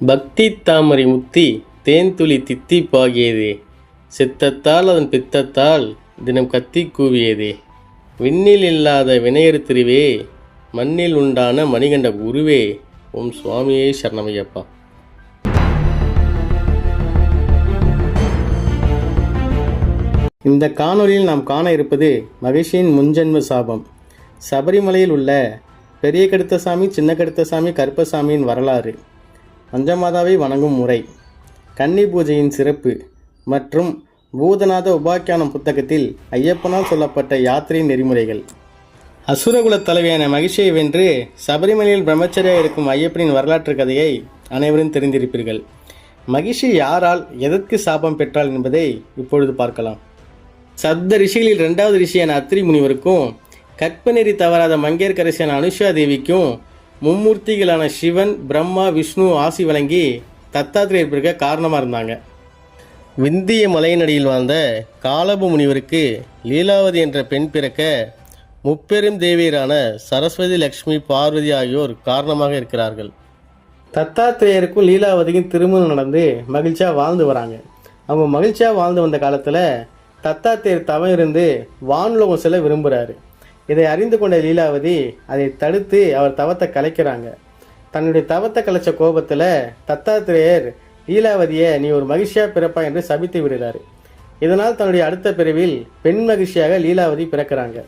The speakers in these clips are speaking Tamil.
பக்தி தாமரை முத்தி தேன்துளி தித்திப்பாகியதே சித்தத்தால் அதன் பித்தத்தால் தினம் கத்தி கூவியதே. விண்ணில் இல்லாத வினையர் திருவே மண்ணில் உண்டான மணிகண்ட குருவே ஓம் சுவாமியே சரணமையப்பா. இந்த காணொலியில் நாம் காண இருப்பது மகிழ்ச்சியின் முன்ஜென்ம சாபம். சபரிமலையில் உள்ள பெரிய கடுத்தசாமி சின்ன கடுத்தசாமி கருப்பசாமியின் வரலாறு. பஞ்சமாதாவை வணங்கும் முறை கன்னி பூஜையின் சிறப்பு மற்றும் பூதநாத உபாக்கியானம் புத்தகத்தில் ஐயப்பனால் சொல்லப்பட்ட யாத்திரை நெறிமுறைகள். அசுரகுல தலைவியான மகிழ்ச்சியை வென்று சபரிமலையில் பிரம்மச்சரியாக இருக்கும் ஐயப்பனின் வரலாற்று கதையை அனைவரும் தெரிந்திருப்பீர்கள். மகிழ்ச்சி யாரால் எதற்கு சாபம் பெற்றாள் என்பதை இப்பொழுது பார்க்கலாம். சப்த ரிஷிகளில் இரண்டாவது ரிஷியான அத்திரி முனிவருக்கும் கற்பநெறி தவறாத மங்கையர்கரசியான அனுஷா தேவிக்கும் மும்மூர்த்திகளான சிவன் பிரம்மா விஷ்ணு ஆசி வழங்கி தத்தாத்திரேயர் பிறக்க காரணமாக இருந்தாங்க. விந்திய மலையினடியில் வாழ்ந்த காலப முனிவருக்கு லீலாவதி என்ற பெண் பிறக்க முப்பெரும் தேவியரான சரஸ்வதி லக்ஷ்மி பார்வதி ஆகியோர் காரணமாக இருக்கிறார்கள். தத்தாத்திரேயருக்கும் லீலாவதிக்கும் திருமணம் நடந்து மகிழ்ச்சியாக வாழ்ந்து வராங்க. அவங்க மகிழ்ச்சியாக வாழ்ந்து வந்த காலத்தில் தத்தாத்திரேயர் தவம் இருந்து வானுலகம் செல்ல விரும்புகிறாரு இதை அறிந்து கொண்ட லீலாவதி அதை தடுத்து அவர் தவத்தை கலைக்கிறாங்க. தன்னுடைய தவத்தை கலைச்ச கோபத்தில் தத்தாத்திரேயர் லீலாவதியை நீ ஒரு மகிழ்ச்சியாக பிறப்பா என்று சபித்து விடுகிறார். இதனால் தன்னுடைய அடுத்த பிரிவில் பெண் மகிழ்ச்சியாக லீலாவதி பிறக்கிறாங்க.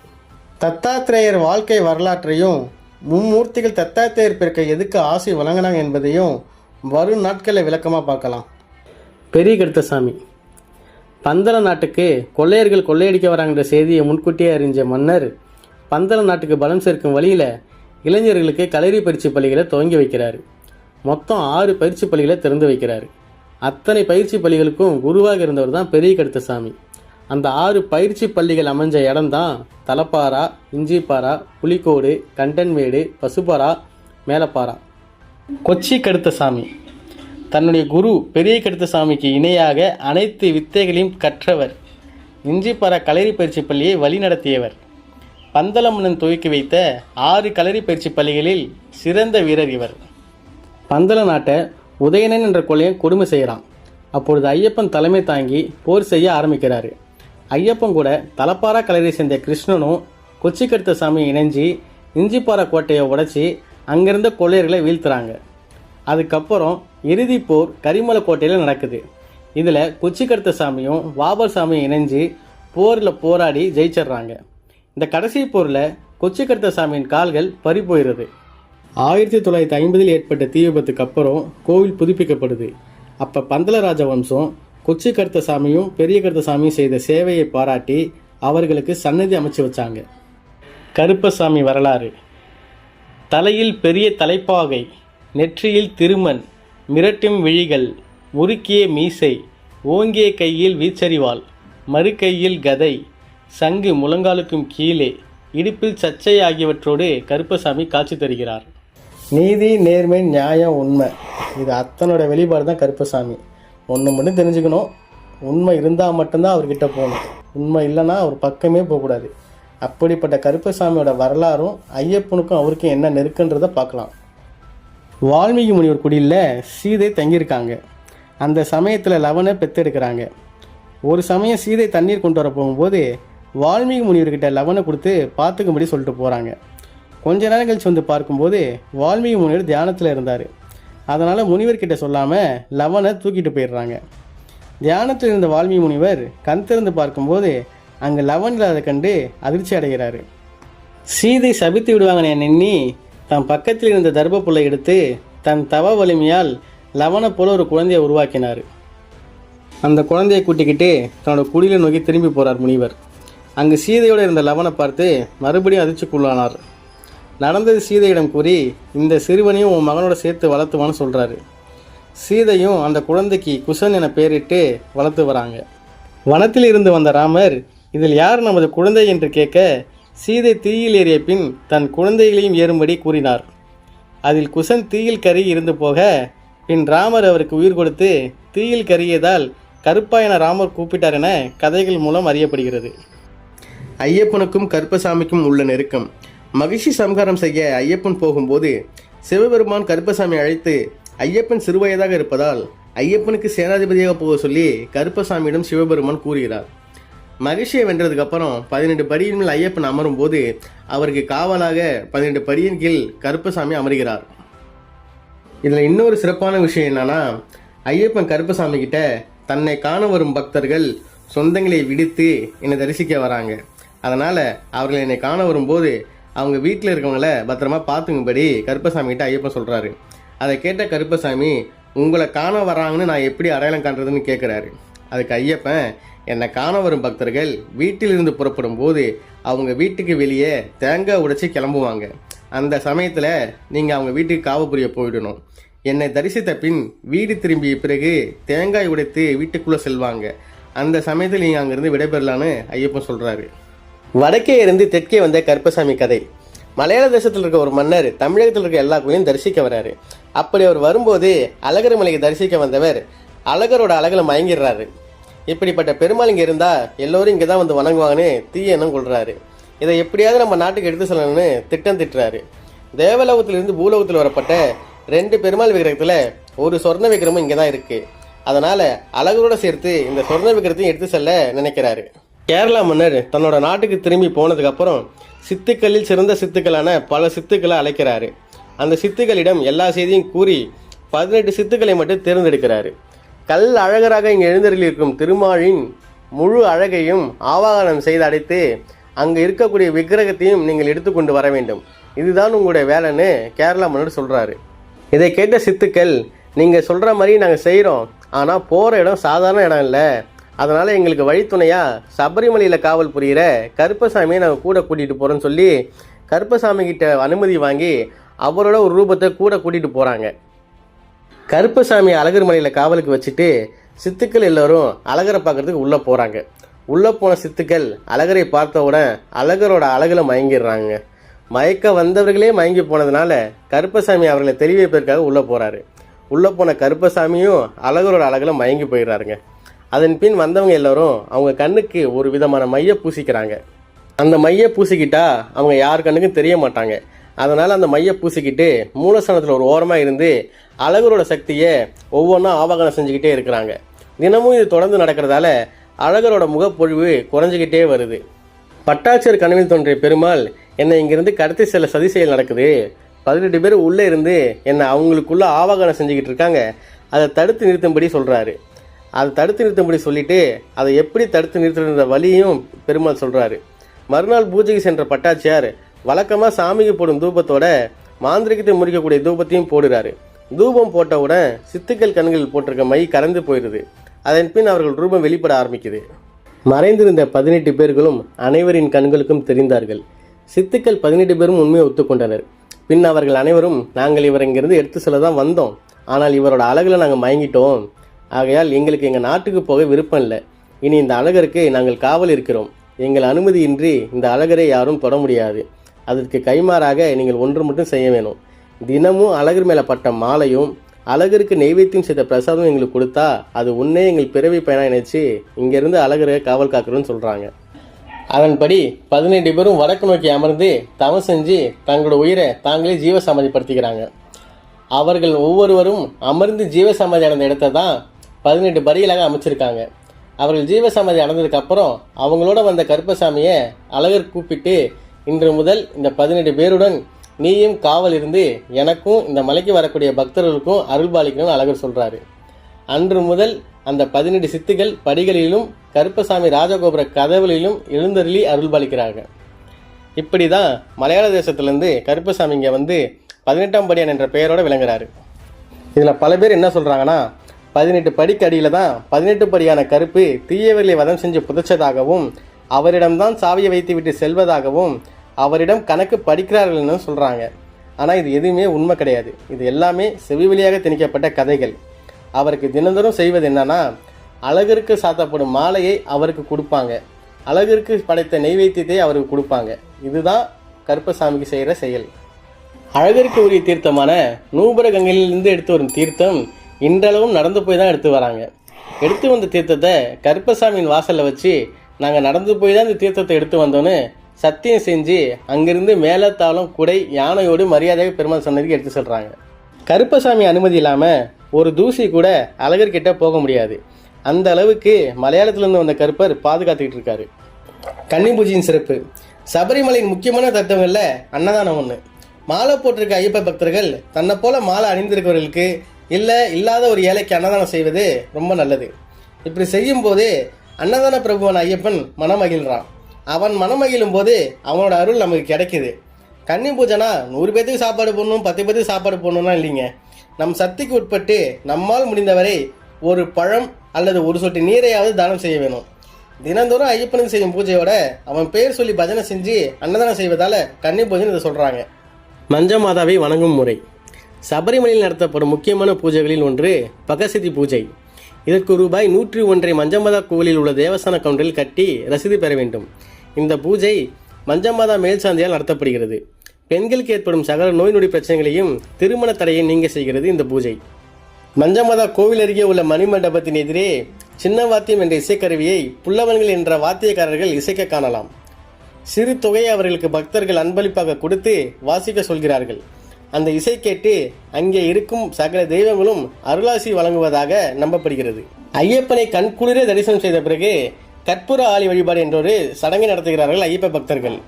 தத்தாத்திரேயர் வாழ்க்கை வரலாற்றையும் மும்மூர்த்திகள் தத்தாத்திரேயர் பிறக்க எதுக்கு ஆசை வழங்கினாங்க என்பதையும் வரும் நாட்களில் விளக்கமாக பார்க்கலாம். பெரிய கருத்தசாமி பந்தள நாட்டுக்கு கொள்ளையர்கள் கொள்ளையடிக்க வராங்கன்ற செய்தியை முன்கூட்டியே அறிஞ்ச மன்னர் பந்தள நாட்டுக்கு பலம் சேர்க்கும் வழியில் இளைஞர்களுக்கு களரி பயிற்சி பள்ளிகளை துவங்கி வைக்கிறார். மொத்தம் ஆறு பயிற்சி பள்ளிகளை திறந்து வைக்கிறார். அத்தனை பயிற்சி பள்ளிகளுக்கும் குருவாக இருந்தவர் தான் பெரிய கடுத்தசாமி. அந்த ஆறு பயிற்சி பள்ளிகள் அமைஞ்ச இடம்தான் தலப்பாரா இஞ்சிப்பாரா புலிக்கோடு கண்டன்மேடு பசுபாரா மேலப்பாரா கொச்சி கடுத்தசாமி. தன்னுடைய குரு பெரிய கடுத்தசாமிக்கு இணையாக அனைத்து வித்தைகளையும் கற்றவர். இஞ்சிப்பாரா களரி பயிற்சி பள்ளியை வழிநடத்தியவர். பந்தளமன்னன் துவக்கி வைத்த ஆறு களரி பயிற்சி பள்ளிகளில் சிறந்த வீரர் இவர். பந்தள நாட்டை உதயணன் என்ற கொலையன் கொடுமை செய்கிறான் அப்பொழுது ஐயப்பன் தலைமை தாங்கி போர் செய்ய ஆரம்பிக்கிறாரு. ஐயப்பன் கூட தலப்பாரா கலரை சேர்ந்த கிருஷ்ணனும் கொச்சிக்கடுத்த சாமியை இணைஞ்சி இஞ்சிப்பாறை கோட்டையை உடைச்சி அங்கிருந்த கொள்ளையர்களை வீழ்த்துறாங்க. அதுக்கப்புறம் இறுதி போர் கரிமலை கோட்டையில் நடக்குது. இதில் கொச்சிக்கடுத்த சாமியும் வாபர் சாமியும் இணைஞ்சு போரில் போராடி ஜெயிச்சிடுறாங்க. இந்த கடைசி போரில் கொச்சிக்கடுத்த சாமியின் கால்கள் பறி போயிடுது ஆயிரத்தி தொள்ளாயிரத்தி ஐம்பதில் ஏற்பட்ட தீ விபத்துக்கு அப்புறம் கோவில் புதுப்பிக்கப்படுது. அப்போ பந்தலராஜ வம்சம் கொச்சி கருத்த சாமியும் பெரிய கருத்த சாமியும் செய்த சேவையை பாராட்டி அவர்களுக்கு சன்னதி அமைச்சு வச்சாங்க. கருப்பசாமி வரலாறு. தலையில் பெரிய தலைப்பாகை நெற்றியில் திருமண் மிரட்டும் விழிகள் உருக்கிய மீசை ஓங்கிய கையில் வீச்சரிவாள் மறுக்கையில் கதை. சங்கு முழங்காலுக்கும் கீழே இடுப்பில் சச்சை ஆகியவற்றோடு கருப்பசாமி காட்சி தருகிறார். நீதி நேர்மை நியாயம் உண்மை. இது அத்தனோட வெளிப்பாடு தான் கருப்பசாமி. ஒன்று மட்டும் தெரிஞ்சுக்கணும். உண்மை இருந்தால் மட்டும்தான் அவர்கிட்ட போகணும். உண்மை இல்லைன்னா அவர் பக்கமே போகக்கூடாது. அப்படிப்பட்ட கருப்பசாமியோட வரலாறும் ஐயப்பனுக்கும் அவருக்கும் என்ன நெருக்குன்றதை பார்க்கலாம். வால்மீகி முனிவர் குடியில் சீதை தங்கியிருக்காங்க. அந்த சமயத்தில் லவனை பெத்தெடுக்கிறாங்க. ஒரு சமயம் சீதை தண்ணீர் கொண்டு வர போகும்போது வால்மீகி முனிவர்கிட்ட லவனை கொடுத்து பார்த்துக்கும்படி சொல்லிட்டு போகிறாங்க கொஞ்ச நேரம் கழிச்சு வந்து பார்க்கும்போது வால்மீகி முனிவர் தியானத்தில் இருந்தார். அதனால் முனிவர்கிட்ட சொல்லாமல் லவனை தூக்கிட்டு போயிடுறாங்க. தியானத்தில் இருந்த வால்மீகி முனிவர் கண் திறந்து பார்க்கும்போது அங்கே லவன் இல்லாத கண்டு அதிர்ச்சி அடைகிறாரு. சீதை சபித்து விடுவாங்கன்னு எண்ணி தன் பக்கத்தில் இருந்த தர்பப்புல்லை எடுத்து தன் தவ வலிமையால் லவனை போல ஒரு குழந்தையை உருவாக்கினார். அந்த குழந்தையை கூட்டிக்கிட்டு தன்னோட குடிலை நோக்கி திரும்பி போகிறார் முனிவர். அங்கு சீதையோடு இருந்த லவனை பார்த்து மறுபடியும் அதிர்ச்சிக்குள்ளானார். நடந்தது சீதையிடம் கூறி இந்த சிறுவனையும் உன் மகனோட சேர்த்து வளர்த்துவான்னு சொல்கிறாரு சீதையும் அந்த குழந்தைக்கு குசன் என பெயரிட்டு வளர்த்து வராங்க. வனத்தில் இருந்து வந்த ராமர் இதில் யார் நமது குழந்தை? என்று கேட்க சீதை தீயில் ஏறிய பின் தன் குழந்தைகளையும் ஏறும்படி கூறினார். அதில் குசன் தீயில் கருகி இருந்து போக பின் ராமர் அவருக்கு உயிர் கொடுத்து தீயில் கருகியதால் கருப்பா என ராமர் கூப்பிட்டார் என கதைகள் மூலம் அறியப்படுகிறது. ஐயப்பனுக்கும் கருப்பசாமிக்கும் உள்ள நெருக்கம். மகிழ்ச்சி சம்ஹாரம் செய்ய ஐயப்பன் போகும்போது சிவபெருமான் கருப்பசாமி அழைத்து ஐயப்பன் சிறுவயதாக இருப்பதால் ஐயப்பனுக்கு சேனாதிபதியாக போக சொல்லி கருப்பசாமியிடம் சிவபெருமான் கூறுகிறார். மகிழ்ச்சியை வென்றதுக்கப்புறம் பதினெட்டு படியின் மேல் ஐயப்பன் அமரும் போது அவருக்கு காவலாக பதினெட்டு படியின் கீழ் கருப்பசாமி அமர்கிறார். இதில் இன்னொரு சிறப்பான விஷயம் என்னன்னா ஐயப்பன் கருப்பசாமி கிட்ட தன்னை காண வரும் பக்தர்கள் சொந்தங்களை விடுத்து என்னை தரிசிக்க வராங்க. அதனால் அவர்கள் என்னை காண வரும்போது அவங்க வீட்டில் இருக்கவங்கள பத்திரமா பார்த்துக்கும்படி கருப்பசாமி கிட்ட ஐயப்பன் சொல்கிறாரு அதை கேட்ட கருப்பசாமி உங்களை காண வராங்கன்னு நான் எப்படி அடையாளம் காண்றதுன்னு கேட்குறாரு அதுக்கு ஐயப்பன் என்னை காண வரும் பக்தர்கள் வீட்டிலிருந்து புறப்படும் போது அவங்க வீட்டுக்கு வெளியே தேங்காய் உடைச்சி கிளம்புவாங்க. அந்த சமயத்தில் நீங்கள் அவங்க வீட்டுக்கு காவ புரிய போயிடணும். என்னை தரிசித்த பின் வீடு திரும்பிய பிறகு தேங்காய் உடைத்து வீட்டுக்குள்ளே செல்வாங்க. அந்த சமயத்தில் நீங்கள் அங்கேருந்து விடைபெறலான்னு ஐயப்பன் சொல்கிறாரு வடக்கே இருந்து தெற்கே வந்த கருப்பசாமி கதை. மலையாள தேசத்தில் இருக்க ஒரு மன்னர் தமிழகத்தில் இருக்க எல்லா கோயிலையும் தரிசிக்க வராரு அப்படி அவர் வரும்போது அழகர் மலையை தரிசிக்க வந்தவர் அழகரோட அழகில் மயங்கிடுறாரு. இப்படிப்பட்ட பெருமாள் இங்கே இருந்தால் எல்லோரும் இங்கே தான் வந்து வணங்குவாங்கன்னு தீய எண்ணம் கொள்கிறாரு இதை எப்படியாவது நம்ம நாட்டுக்கு எடுத்து செல்லணும்னு திட்டம் திட்டுறாரு. தேவலோகத்திலிருந்து பூலோகத்தில் வரப்பட்ட ரெண்டு பெருமாள் விக்கிரகத்தில் ஒரு சொர்ண விக்கிரமும் இங்கே தான் இருக்குது அதனால் அழகரோடு சேர்த்து இந்த சொர்ண விக்கிரத்தையும் எடுத்து செல்ல நினைக்கிறாரு. கேரளா மன்னர் தன்னோட நாட்டுக்கு திரும்பி போனதுக்கப்புறம் சித்துக்களில் சிறந்த சித்துக்களான பல சித்துக்களை அழைக்கிறாரு. அந்த சித்துக்களிடம் எல்லா செய்தியும் கூறி பதினெட்டு சித்துக்களை மட்டும் தேர்ந்தெடுக்கிறாரு. கல் அழகராக இங்கே எழுந்தருளியிருக்கும் திருமாலின் முழு அழகையும் ஆவாகனம் செய்து அடைத்து அங்கே இருக்கக்கூடிய விக்கிரகத்தையும் நீங்கள் எடுத்துக்கொண்டு வர வேண்டும். இதுதான் உங்களுடைய வேலைன்னு கேரளா மன்னர் சொல்கிறாரு இதை கேட்ட சித்துக்கள் நீங்கள் சொல்கிற மாதிரி நாங்கள் செய்கிறோம் ஆனால் போகிற இடம் சாதாரண இடம் இல்லை. அதனால் எங்களுக்கு வழித்துணையாக சபரிமலையில் காவல் புரிகிற கருப்பசாமியை நாங்கள் கூட கூட்டிகிட்டு போகிறோன்னு சொல்லி கருப்பசாமி கிட்ட அனுமதி வாங்கி அவரோட ஒரு ரூபத்தை கூட கூட்டிகிட்டு போகிறாங்க கருப்பசாமி அழகர் மலையில் காவலுக்கு வச்சுட்டு சித்துக்கள் எல்லோரும் அழகரை பார்க்கறதுக்கு உள்ளே போகிறாங்க உள்ளே போன சித்துக்கள் அழகரை பார்த்தவுடன் அழகரோட அழகில் மயங்கிடுறாங்க. மயக்க வந்தவர்களே மயங்கி போனதுனால கருப்பசாமி அவர்களை தெளிவைப்பதற்காக உள்ளே போகிறாரு உள்ளே போன கருப்பசாமியும் அழகரோட அழகில் மயங்கி போயிடுறாருங்க. அதன் பின் வந்தவங்க எல்லாரும் அவங்க கண்ணுக்கு ஒரு விதமான மைய பூசிக்கிறாங்க. அந்த மைய பூசிக்கிட்டா அவங்க யார் கண்ணுக்கும் தெரிய மாட்டாங்க. அதனால் அந்த மைய பூசிக்கிட்டு மூலஸ்தானத்தில் ஒரு ஓரமாக இருந்து அழகரோட சக்தியை ஒவ்வொன்றா ஆவாகனம் செஞ்சுக்கிட்டே இருக்கிறாங்க. தினமும் இது தொடர்ந்து நடக்கிறதால அழகரோட முகப்பொழிவு குறைஞ்சிக்கிட்டே வருது. பட்டாட்சியர் கனவில் தோன்றிய பெருமாள் என்னை இங்கிருந்து கடத்தி செல்ல சதி செயல் நடக்குது. பதினெட்டு பேர் உள்ளே இருந்து என்னை அவங்களுக்குள்ள ஆவாகனம் செஞ்சுக்கிட்டு இருக்காங்க. அதை தடுத்து நிறுத்தும்படி சொல்கிறாரு அதை தடுத்து நிறுத்தும்படி சொல்லிட்டு அதை எப்படி தடுத்து நிறுத்துற வழியும் பெருமாள் சொல்கிறாரு மறுநாள் பூஜைக்கு சென்ற பட்டாச்சியார் வழக்கமாக சாமிக்கு போடும் தூபத்தோட மாந்திரிகத்தை முறிக்கக்கூடிய தூபத்தையும் போடுறாரு. தூபம் போட்டவுடன் சித்துக்கள் கண்களில் போட்டிருக்க மை கறந்து போயிடுது அதன் பின் அவர்கள் ரூபம் வெளிப்பட ஆரம்பிக்குது. மறைந்திருந்த பதினெட்டு பேர்களும் அனைவரின் கண்களுக்கும் தெரிந்தார்கள். சித்துக்கள் பதினெட்டு பேரும் உண்மையை ஒத்துக்கொண்டனர். பின் அவர்கள் அனைவரும் நாங்கள் இவர் இங்கிருந்து எடுத்து செல்ல தான் வந்தோம். ஆனால் இவரோட அழகில் நாங்கள் மயங்கிட்டோம். ஆகையால் எங்களுக்கு எங்கள் நாட்டுக்கு போக விருப்பம் இல்லை. இனி இந்த அழகருக்கு நாங்கள் காவல் இருக்கிறோம். எங்கள் அனுமதியின்றி இந்த அழகரை யாரும் தொட முடியாது. அதற்கு கைமாறாக நீங்கள் ஒன்று மட்டும் செய்ய வேணும். தினமும் அழகர் மேலே பட்ட மாலையும் அழகருக்கு நெய்வேத்தியம் செய்த பிரசாதம் எங்களுக்கு கொடுத்தா அது உன்னே எங்கள் பிறவி பயனாக நினைச்சு இங்கேருந்து அழகரை காவல் காக்கிறோன்னு சொல்கிறாங்க அதன்படி பதினெட்டு பேரும் வடக்கு நோக்கி அமர்ந்து தவம் செஞ்சு தங்களோட உயிரை தாங்களே ஜீவசமாதிப்படுத்திக்கிறாங்க. அவர்கள் ஒவ்வொருவரும் அமர்ந்து ஜீவசமாதி அடைந்த இடத்த தான் பதினெட்டு பரிகளாக அமைச்சிருக்காங்க. அவர்கள் ஜீவ அடைந்ததுக்கப்புறம் அவங்களோட வந்த கருப்பசாமியை அழகர் கூப்பிட்டு இன்று முதல் இந்த பதினெட்டு பேருடன் நீயும் காவல் இருந்து எனக்கும் இந்த மலைக்கு வரக்கூடிய பக்தர்களுக்கும் அருள்பாலிக்கணும்னு அழகர் சொல்கிறாரு அன்று முதல் அந்த பதினெட்டு சித்துகள் படிகளிலும் கருப்பசாமி ராஜகோபுர கதவுகளிலும் எழுந்தருளி அருள்பாலிக்கிறார்கள் இப்படி தான் மலையாள தேசத்துலேருந்து கருப்பசாமி இங்கே வந்து பதினெட்டாம் படியான் என்ற பெயரோடு விளங்குறாரு. இதில் பல பேர் என்ன சொல்கிறாங்கன்னா பதினெட்டு படிக்கடியில் தான் பதினெட்டு படியான கருப்பு தீயவர்களை வதம் செஞ்சு புதைச்சதாகவும் அவரிடம்தான் சாவியை வைத்து விட்டு செல்வதாகவும் அவரிடம் கணக்கு படிக்கிறார்கள்னு சொல்கிறாங்க ஆனால் இது எதுவுமே உண்மை கிடையாது. இது எல்லாமே செவி வழியாக திணிக்கப்பட்ட கதைகள். அவருக்கு தினந்தோறும் செய்வது என்னன்னா அழகிற்கு சாத்தப்படும் மாலையை அவருக்கு கொடுப்பாங்க. அழகிற்கு படைத்த நெய்வேத்தியத்தை அவருக்கு கொடுப்பாங்க. இதுதான் கருப்பசாமிக்கு செய்கிற செயல். அழகிற்கு உரிய தீர்த்தமான நூபர கங்கையிலிருந்து எடுத்து வரும் தீர்த்தம் இன்றளவும் நடந்து போய் தான் எடுத்து வராங்க. எடுத்து வந்த தீர்த்தத்தை கருப்பசாமியின் வாசலில் வச்சு நாங்கள் நடந்து போய் தான் இந்த தீர்த்தத்தை எடுத்து வந்தோன்னு சத்தியம் செஞ்சு அங்கிருந்து மேலத்தாளம் குடை யானையோடு மரியாதையாக பெருமாள் சன்னதிக்கு எடுத்து சொல்கிறாங்க கருப்பசாமி அனுமதி இல்லாமல் ஒரு தூசி கூட அழகர்கிட்ட போக முடியாது. அந்த அளவுக்கு மலையாளத்திலிருந்து வந்த கருப்பர் பாதுகாத்துக்கிட்டு இருக்காரு. கன்னி பூஜையின் சிறப்பு. சபரிமலையின் முக்கியமான தத்துவங்களில் அன்னதானம் ஒன்று மாலை போட்டிருக்க ஐயப்ப பக்தர்கள் தன்னை போல மாலை அணிந்திருக்கிறவர்களுக்கு இல்லை இல்லாத ஒரு ஏழைக்கு அன்னதானம் செய்வது ரொம்ப நல்லது. இப்படி செய்யும் போது அன்னதான பிரபுவன் ஐயப்பன் மனமகிழ்றான். அவன் மனமகிழும் போது அவனோட அருள் நமக்கு கிடைக்குது. கன்னி பூஜைனா நூறு பேத்துக்கு சாப்பாடு போடணும் பத்து பேத்துக்கு சாப்பாடு போடணும்னா இல்லைங்க. நம் சக்திக்கு உட்பட்டு நம்மால் முடிந்தவரை ஒரு பழம் அல்லது ஒரு சொட்டு நீரையாவது தானம் செய்ய வேணும். தினந்தோறும் ஐயப்பனுக்கு செய்யும் பூஜையோட அவன் பேர் சொல்லி பஜனை செஞ்சு அன்னதானம் செய்வதால கன்னி பூஜைன்னு இதை சொல்கிறாங்க மஞ்ச மாதாவை வணங்கும் முறை. சபரிமலையில் நடத்தப்படும் முக்கியமான பூஜைகளில் ஒன்று பகசதி பூஜை. இதற்கு ரூபாய் நூற்றி ஒன்றை மஞ்சமாதா கோவிலில் உள்ள தேவஸ்தான கவுண்டரில் கட்டி ரசீது பெற வேண்டும். இந்த பூஜை மஞ்சமாதா மேல்சாந்தியால் நடத்தப்படுகிறது. பெண்களுக்கு ஏற்படும் சகல நோய் நொடி பிரச்சனைகளையும் திருமண தடையை நீங்க செய்கிறது இந்த பூஜை. மஞ்சமாதா கோவில் அருகே உள்ள மணிமண்டபத்தின் எதிரே சின்ன வாத்தியம் என்ற இசைக்கருவியை புல்லவன்கள் என்ற வாத்தியக்காரர்கள் இசைக்க காணலாம். சிறு தொகையை அவர்களுக்கு பக்தர்கள் அன்பளிப்பாக கொடுத்து வாசிக்க சொல்கிறார்கள். அந்த இசை கேட்டு அங்கே இருக்கும் சகல தெய்வங்களும் அருளாசி வழங்குவதாக நம்பப்படுகிறது. ஐயப்பனை கண்குளிர தரிசனம் செய்த பிறகு கற்பூர ஆலி வழிபாடு என்றொரு சடங்கை நடத்துகிறார்கள் ஐயப்ப பக்தர்கள்.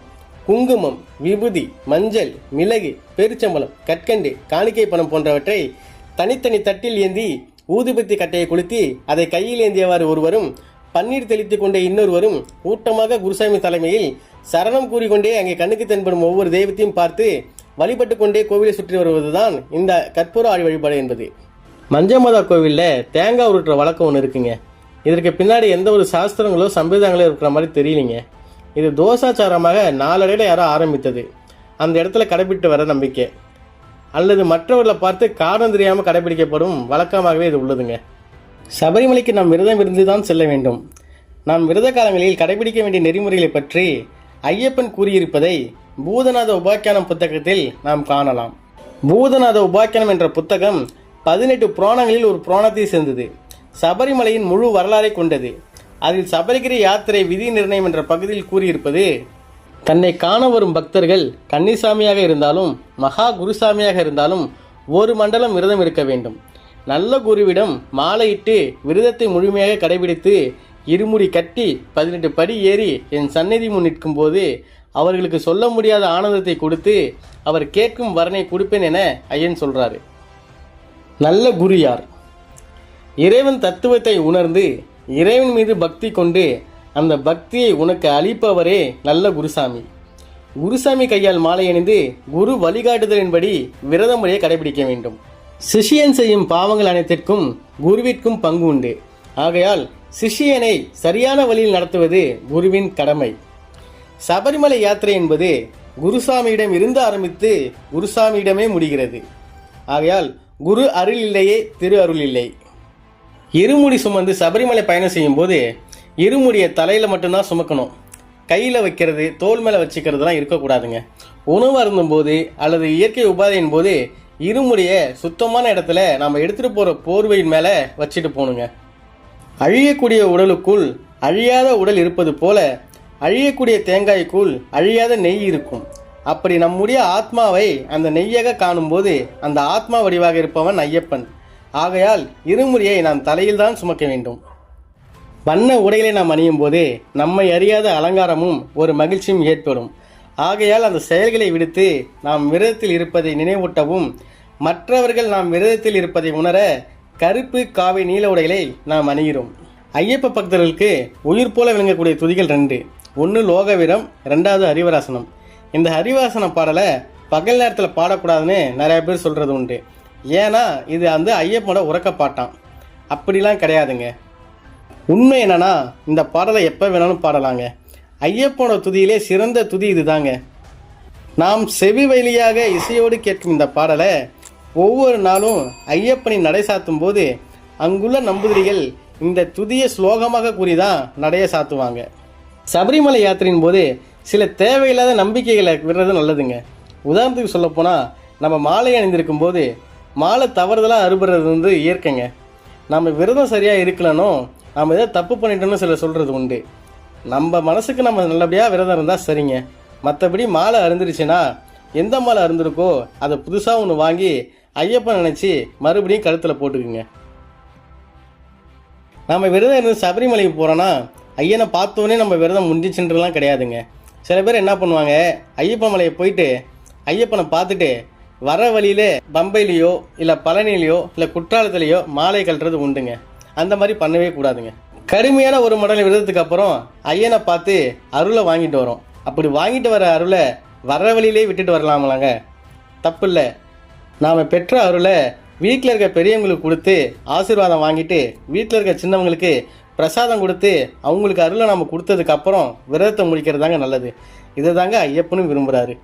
குங்குமம் விபூதி மஞ்சள் மிளகு பெருச்சம்பளம் கற்கண்டு காணிக்கை பணம் போன்றவற்றை தனித்தனி தட்டில் ஏந்தி ஊதுபத்தி கட்டையை கொளுத்தி அதை கையில் ஏந்தியவாறு ஒருவரும் பன்னீர் தெளித்துக் கொண்டே இன்னொருவரும் கூட்டமாக குருசாமி தலைமையில் சரணம் கூறிக்கொண்டே அங்கே கண்ணுக்கு தென்படும் ஒவ்வொரு தெய்வத்தையும் பார்த்து வழிபட்டு கொண்டே கோவிலை சுற்றி வருவதுதான் இந்த கற்பூர ஆழி வழிபாடு என்பது. மஞ்சமாதா கோவிலில் தேங்காய் உருட்டுற வழக்கம் ஒன்று இருக்குங்க. இதற்கு பின்னாடி எந்த ஒரு சாஸ்திரங்களோ சம்பிரதாயங்களோ இருக்கிற மாதிரி தெரியலிங்க. இது தோசாச்சாரமாக நாளடைவில் யாரோ ஆரம்பித்தது. அந்த இடத்துல கடைபிடித்து வர நம்பிக்கை. அல்லது மற்றவர்களை பார்த்து காரணம் தெரியாமல் கடைபிடிக்கப்படும் வழக்கமாகவே இது உள்ளதுங்க. சபரிமலைக்கு நாம் விரதம் இருந்து தான் செல்ல வேண்டும். நாம் விரத காலங்களில் கடைபிடிக்க வேண்டிய நெறிமுறைகளை பற்றி ஐயப்பன் கூறியிருப்பதை பூதநாத உபாக்கியானம் புத்தகத்தில் நாம் காணலாம். பூதநாத உபாக்கியானம் என்ற புத்தகம் பதினெட்டு புராணங்களில் ஒரு புராணத்தை சேர்ந்தது. சபரிமலையின் முழு வரலாறை கொண்டது. அதில் சபரிகிரி யாத்திரை விதி நிர்ணயம் என்ற பகுதியில் கூறியிருப்பது தன்னை காண வரும் பக்தர்கள் கன்னிசாமியாக இருந்தாலும் மகா குருசாமியாக இருந்தாலும் ஒரு மண்டலம் விரதம் இருக்க வேண்டும். நல்ல குருவிடம் மாலையிட்டு விரதத்தை முழுமையாக கடைபிடித்து இருமுடி கட்டி பதினெட்டு படி ஏறி என் சந்நிதி முன் நிற்கும்போது அவர்களுக்கு சொல்ல முடியாத ஆனந்தத்தை கொடுத்து அவர் கேட்கும் வரனை கொடுப்பேன் என ஐயன் சொல்றாரு. நல்ல குரு யார்? இறைவன் தத்துவத்தை உணர்ந்து இறைவன் மீது பக்தி கொண்டு அந்த பக்தியை உனக்கு அளிப்பவரே நல்ல குருசாமி. குருசாமி கையால் மாலை அணிந்து குரு வழிகாட்டுதலின்படி விரத முறையை கடைபிடிக்க வேண்டும். சிஷியன் செய்யும் பாவங்கள் அனைத்திற்கும் குருவிற்கும் பங்கு உண்டு. ஆகையால் சிஷியனை சரியான வழியில் நடத்துவது குருவின் கடமை. சபரிமலை யாத்திரை என்பது குருசாமியிடம் இருந்து ஆரம்பித்து குருசாமியிடமே முடிகிறது. ஆகையால் குரு அருள் இல்லையே திரு அருள் இல்லை. இருமுடி சுமந்து சபரிமலை பயணம் செய்யும்போது இருமுடியை தலையில் மட்டும்தான் சுமக்கணும். கையில் வைக்கிறது தோல் மேலே வச்சுக்கிறதுலாம் இருக்கக்கூடாதுங்க. உணவு அருந்தும்போது அல்லது இயற்கை உபாதையின் போது இருமுடியை சுத்தமான இடத்துல நாம் எடுத்துகிட்டு போகிற போர்வையின் மேலே வச்சுட்டு போகணுங்க. அழியக்கூடிய உடலுக்குள் அழியாத உடல் இருப்பது போல அழியக்கூடிய தேங்காய்க்குள் அழியாத நெய் இருக்கும். அப்படி நம்முடைய ஆத்மாவை அந்த நெய்யாக காணும்போது அந்த ஆத்மா வடிவாக இருப்பவன் ஐயப்பன். ஆகையால் இருமுறையை நாம் தலையில் தான் சுமக்க வேண்டும். வண்ண உடைகளை நாம் அணியும் போது நம்மை அறியாத அலங்காரமும் ஒரு மகிழ்ச்சியும் ஏற்படும். ஆகையால் அந்த செயல்களை விடுத்து நாம் விரதத்தில் இருப்பதை நினைவூட்டவும் மற்றவர்கள் நாம் விரதத்தில் இருப்பதை உணர கருப்பு காவி நீல உடைகளை நாம் அணிகிறோம். ஐயப்ப பக்தர்களுக்கு உயிர் போல விளங்கக்கூடிய துதிகள் ரெண்டு. ஒன்று லோகவீரம் ரெண்டாவது ஹரிவராசனம். இந்த ஹரிவாசன பாடலை பகல் நேரத்தில் பாடக்கூடாதுன்னு நிறைய பேர் சொல்கிறது உண்டு. ஏன்னா இது வந்து ஐயப்பனோட உறக்க பாட்டான் அப்படிலாம் கிடையாதுங்க. உண்மை என்னன்னா இந்த பாடலை எப்போ வேணாலும் பாடலாங்க. ஐயப்பனோட துதியிலே சிறந்த துதி இதுதாங்க. நாம் செவி வழியாக இசையோடு கேட்கும் இந்த பாடலை ஒவ்வொரு நாளும் ஐயப்பனின் நடை சாத்தும் போது அங்குள்ள நம்பூதிரிகள் இந்த துதியை ஸ்லோகமாக கூறிதான் நடைய சாத்துவாங்க. சபரிமலை யாத்திரையின் போது சில தேவையில்லாத நம்பிக்கைகளை விடுறது நல்லதுங்க. உதாரணத்துக்கு சொல்லப்போனால் நம்ம மாலை அணிந்திருக்கும் போது மாலை தவறுதலாக அறுபடுறது வந்து இயற்கைங்க. நம்ம விரதம் சரியாக இருக்கலனோ நம்ம எதாவது தப்பு பண்ணிட்டோம்னு சில சொல்கிறது உண்டு. நம்ம மனசுக்கு நம்ம நல்லபடியாக விரதம் இருந்தால் சரிங்க. மற்றபடி மாலை அருந்துருச்சுன்னா எந்த மாலை அருந்திருக்கோ அதை புதுசாக ஒன்று வாங்கி ஐயப்பன் நினச்சி மறுபடியும் கழுத்தில் போட்டுக்குங்க. நம்ம விரதம் இருந்து சபரிமலைக்கு போகிறோன்னா ஐயனை பார்த்தோன்னே நம்ம விரதம் முடிஞ்சிச்சுன்றலாம் கிடையாதுங்க. சில பேர் என்ன பண்ணுவாங்க ஐயப்பன் மலையை போயிட்டு ஐயப்பனை பார்த்துட்டு வர வழியிலே பம்பையிலையோ இல்லை பழனிலேயோ இல்லை குற்றாலத்துலேயோ மாலை கழுறது உண்டுங்க. அந்த மாதிரி பண்ணவே கூடாதுங்க. கடுமையான ஒரு மடல் விரதத்துக்கு அப்புறம் ஐயனை பார்த்து அருளை வாங்கிட்டு வரோம். அப்படி வாங்கிட்டு வர அருளை வர்ற வழியிலே விட்டுட்டு வரலாமலாங்க. தப்பு இல்லை நாம் பெற்ற அருளை வீட்டில் இருக்க பெரியவங்களுக்கு கொடுத்து ஆசீர்வாதம் வாங்கிட்டு வீட்டில் இருக்க சின்னவங்களுக்கு பிரசாதம் கொடுத்து அவங்களுக்கு அருளை நம்ம கொடுத்ததுக்கப்புறம் விரதத்தை முடிக்கிறது தாங்க நல்லது. இதை தாங்க ஐயப்பனும் விரும்புகிறாரு